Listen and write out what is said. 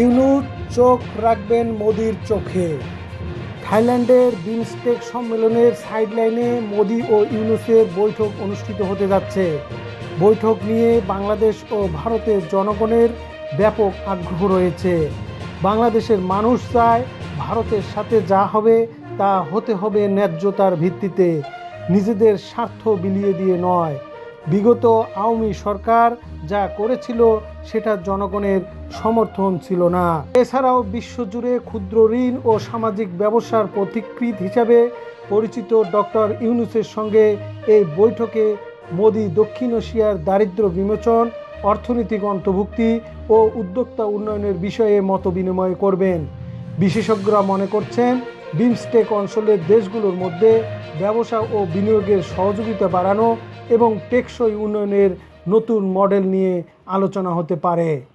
ইউনুস চোখ রাখবেন মোদির চোখে। থাইল্যান্ডের বিমস্টেক সম্মেলনের সাইডলাইনে মোদি ও ইউনুসের বৈঠক অনুষ্ঠিত হতে যাচ্ছে। বৈঠক নিয়ে বাংলাদেশ ও ভারতের জনগণের ব্যাপক আগ্রহ রয়েছে। বাংলাদেশের মানুষ চায় ভারতের সাথে যা হবে তা হতে হবে ন্যায্যতার ভিত্তিতে। নিজেদের স্বার্থ বিলিয়ে দিয়ে নয় বিগত আওয়ামী সরকার যা করেছিল, সেটা জনগণের সমর্থন ছিল না। এছাড়াও বিশ্বজুড়ে ক্ষুদ্র ঋণ ও সামাজিক ব্যবসার পথিকৃত হিসাবে পরিচিত ডক্টর ইউনুসের সঙ্গে এই বৈঠকে মোদি দক্ষিণ এশিয়ার দারিদ্র্য বিমোচন, অর্থনৈতিক অন্তর্ভুক্তি ও উদ্যোক্তা উন্নয়নের বিষয়ে মত বিনিময় করবেন। বিশেষজ্ঞরা মনে করছেন, বিমস্টেক অঞ্চলের দেশগুলোর মধ্যে ব্যবসা ও বিনিয়োগের সহযোগিতা বাড়ানো এবং টেকসই উন্নয়নের নতুন মডেল নিয়ে আলোচনা হতে পারে।